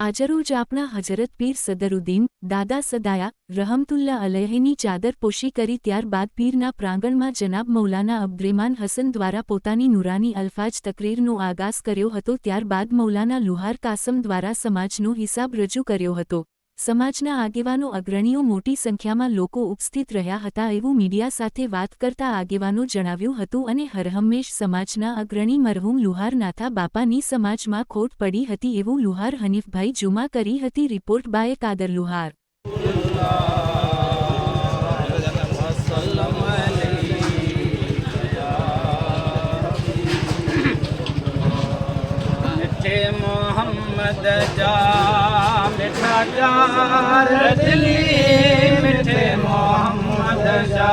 આજરોજ આપણા હજરત પીર સદરુદ્દીન દાદા સદાયા રહમતુલ્લા અલહેની ચાદર પોશી કરી ત્યારબાદ પીરના પ્રાંગણમાં જનાબ મૌલાના અબ્દ્રેમાન હસન દ્વારા પોતાની નુરાની અલ્ફાજ તકરીરનો આગાસ કર્યો હતો ત્યારબાદ મૌલાના લુહાર કાસમ દ્વારા સમાજનો હિસાબ રજૂ કર્યો હતો સમાજના આગેવાનો અગ્રણીઓ મોટી સંખ્યામાં લોકો ઉપસ્થિત રહ્યા હતા એવું મીડિયા સાથે વાત કરતા આગેવાનો જણાવ્યું હતું અને હરહંમેશ સમાજના અગ્રણી મરહુમ લુહારનાથા બાપાની સમાજમાં ખોટ પડી હતી એવું લુહાર હનીફભાઈ જુમા કરી હતી રિપોર્ટ બાય કાદર લુહાર. મોહમ્મદ જા मिठा चार दिली मिठे मोहम्मद जा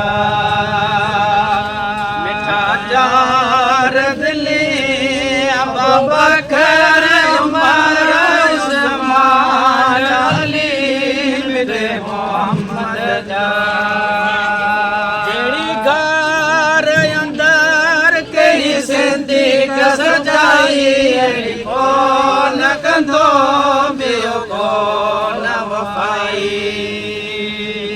मिठा चार दिली अब बकर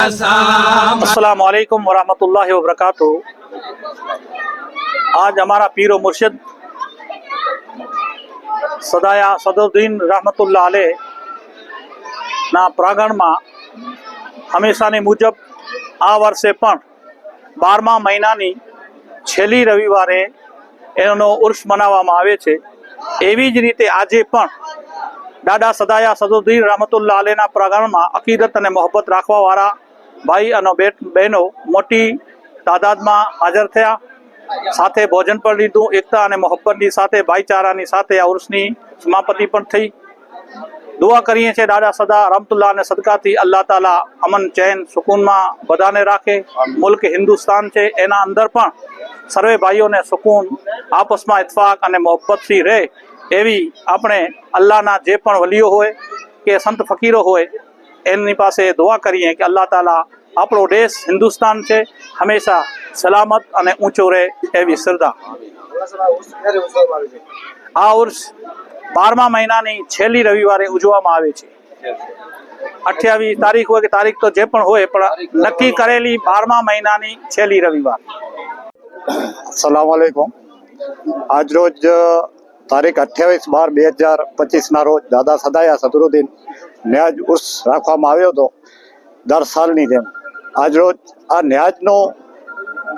અસલામ વાલેકુમ વરહમતુલ્લાહ વબરકાતુ આજ અમારા પીરો મુર્શિદ સદાયા સદુદ્દીન રહમતુલ્લાહ આલે ના પ્રાંગણમાં હંમેશાની મુજબ આ વર્ષે પણ બારમા મહિનાની છેલ્લી રવિવારે એનો ઉર્ષ મનાવવામાં આવે છે એવી જ રીતે આજે પણ દાદા સદાયા સદુદ્દીન રહમતુલ્લાહ આલેના પ્રાંગણમાં અકીદત અને મોહબ્બત રાખવાવાળા ભાઈ અને બહેનો મોટી તાદાદમાં હાજર થયા. સાથે ભોજન પણ લીધું, એકતા અને મોહબ્બતની સાથે, ભાઈચારાની સાથે આ ઉર્સની સમાપતિ પણ થઈ. દુઆ કરીએ છીએ દાદા સદા રમતુલ્લા અને સદકાથી અલ્લાહ તાલા અમન, ચૈન, સુકૂનમાં બધાને રાખે. મુલ્ક હિન્દુસ્તાન છે, એના અંદર પણ સર્વે ભાઈઓને સુકૂન, આપસમાં ઇતફાક અને મોહબ્બતથી રહે એવી આપણે અલ્લાહના જે પણ વલીઓ હોય કે સંત ફકીરો હોય એમની પાસે દુઆ કરીએ કે અલ્લાહ તાલા આપણો દેશ હિન્દુસ્તાન છે. હંમેશા સલામત અને ઊંચો રહે એવી શ્રદ્ધા. આ ઉર્સ બારમા મહિનાની છેલ્લી રવિવારે ઉજવવામાં આવે છે. અઠ્યાવીસ તારીખ હોય કે તારીખ તો જે પણ હોય, પણ નક્કી કરેલી બારમા મહિનાની છેલ્લી રવિવાર. સલામ આજ રોજ તારીખ અઠ્યાવીસ બાર બે હજાર પચીસના રોજ દાદા સદાયા સદરુદ્દીન ન્યાજ ઉર્સ રાખવામાં આવ્યો હતો દર સાલની જેમ. આજ રોજ આ ન્યાજનો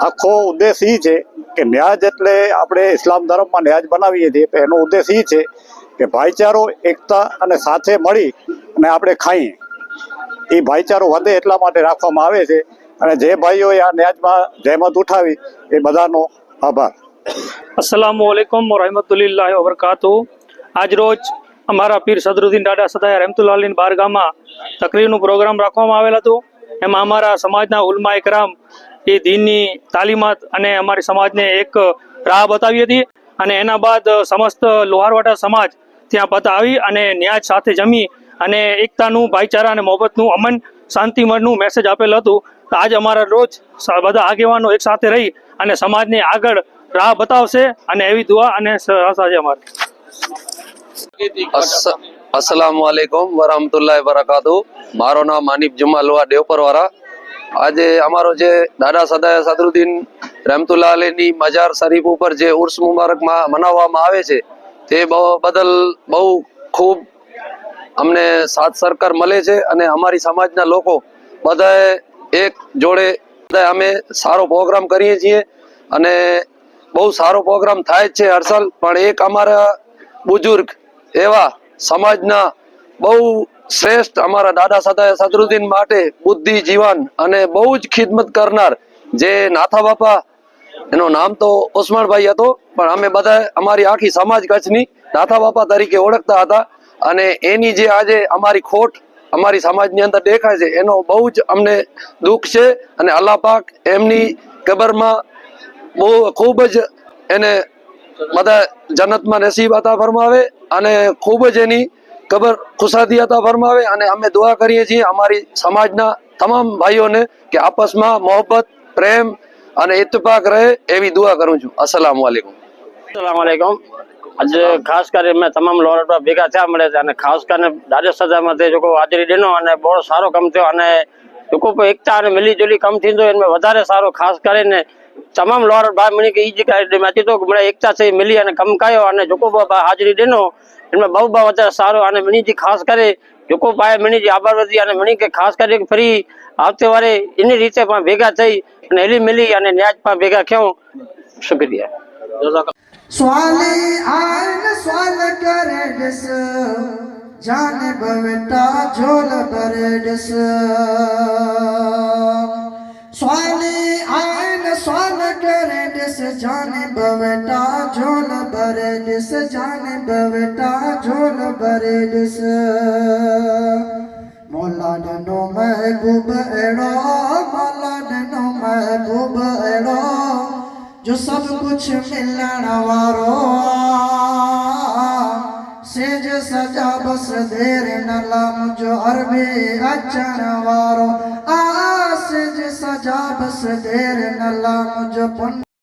આખો ઉદ્દેશ એ છે કે ન્યાજ એટલે આપણે ઇસ્લામ ધર્મમાં ન્યાજ બનાવીએ છીએ. એનો ઉદ્દેશ એ છે કે ભાઈચારો, એકતા અને સાથે મળી અને આપણે ખાઈએ. એ ભાઈચારો વધે એટલા માટે રાખવામાં આવે છે અને જે ભાઈઓએ આ ન્યાજમાં જહેમત ઉઠાવી એ બધાનો આભાર. અસલામુઅલૈકુમ વરહમતુલ્લાહ વબરકાતુ આજરોજ અમારા પીર સદરુદ્દીન દાદા સદાય રહેમતુલ્લા બારગામાં તકરીરનું પ્રોગ્રામ રાખવામાં આવેલ હતું. એમાં અમારા સમાજના ઉલમા એકરામ એ દીનની તાલીમાત અને અમારી સમાજને એક રાહ બતાવી હતી અને એના બાદ સમસ્ત લોહારવાટા સમાજ ત્યાં પતા આવી અને ન્યાજ સાથે જમી અને એકતાનું, ભાઈચારા અને મોહબ્બતનું અમન શાંતિમયનું મેસેજ આપેલ હતું. આજ અમારા રોજ બધા આગેવાનો એક સાથે રહી અને સમાજને આગળ રાહ બતાવશે અને એવી દુઆ અને આશા છે અમારી. અસલામ વાલેકુમ વરહમતુલ્લાહ વરકાતુ મારો નામ માનિક જુમા લોહા આજે અમારો જે દાદા સદાય સદરુદ્દીન રહેમતુલ્લાહ અલીની મજાર શરીફ ઉપર જે ઉર્સ મુબારકમાં મનાવવામાં આવે છે, તે બહુ- બદલ બહુ ખૂબ અમને સાથ સરકાર મળે છે અને અમારી સમાજના લોકો બધાએ એક જોડે બધા અમે સારો પ્રોગ્રામ કરીએ છીએ અને બહુ સારો પ્રોગ્રામ થાય છે, હર્ષલ. પણ એક અમારા બુજુર્ગ એવા સમાજના બહુ શ્રેષ્ઠ અમારા દાદા સદાય સદરુદ્દીન માટે બુદ્ધિ, જીવન અને બહુ જ ખિદમત કરનાર જે નાથા બાપા, એનું નામ તો ઉસ્માનભાઈ હતો, પણ અમે બધા અમારી આખી સમાજ કચ્છની નાથા બાપા તરીકે ઓળખતા હતા અને એની જે આજે અમારી ખોટ અમારી સમાજની અંદર દેખાય છે, એનો બહુ જ અમને દુઃખ છે અને અલ્લાહ પાક એમની કબરમાં બહુ ખૂબ જ એને બધા જન્નતમાં નસીબ આતા ફરમાવે અને ખૂબ જ એની ખબર ખુશાદી હતા ફરમાવે અને અમે દુઆ કરીએ છીએ અમારી સમાજના તમામ ભાઈઓને કે આપસમાં મોહબ્બત, પ્રેમ અને ઇતફાક રહે એવી દુઆ કરું છું. અસલામ વાલેકુમ અસલામ વાલેકુમ આજે ખાસ કરીને મેં તમામ લોરેટો ભેગા થયા મળે છે અને ખાસ કરીને રાજ્યસભામાંથી લોકો હાજરી દેનો અને બહુ સારો કામ થયો અને લોકો એકતા અને મિલીજુલી કામ થયું એમાં વધારે સારો ખાસ કરીને તમામ લોર ભાઈ કે ઈ એકાડેમીમાંથી તો મને એકતા થઈ મિલી અને કમકાયો અને જોકોબાભાઈ હાજરી દેનો. એમાં બહુ બહુ વધારે સારો અને મણીજી ખાસ કરે. જોકોભાઈ મણીજી આભાર વધી અને મણી કે ખાસ કરી ફરી આવતે વારે એની રીતે પણ ભેગા થઈ અને હેલી મિલી અને ન્યાજ પણ ભેગા થયો. શુક્રિયા. સ્વાલી આન સ્વાલ કરેડસ જાને ભવતા ઝોલ ભરેડસ सजाने बवटा झोल बरेल सजाने बवटा झोल बरेल मोला डनो महबूब अड़ो मोला डनो महबूब अड़ो जो सब कुछ मिलण वारो सेज सजा बस देर न लाम जो अरबे अचण वारो आ सेज सजा बस देर न लाम जो पुन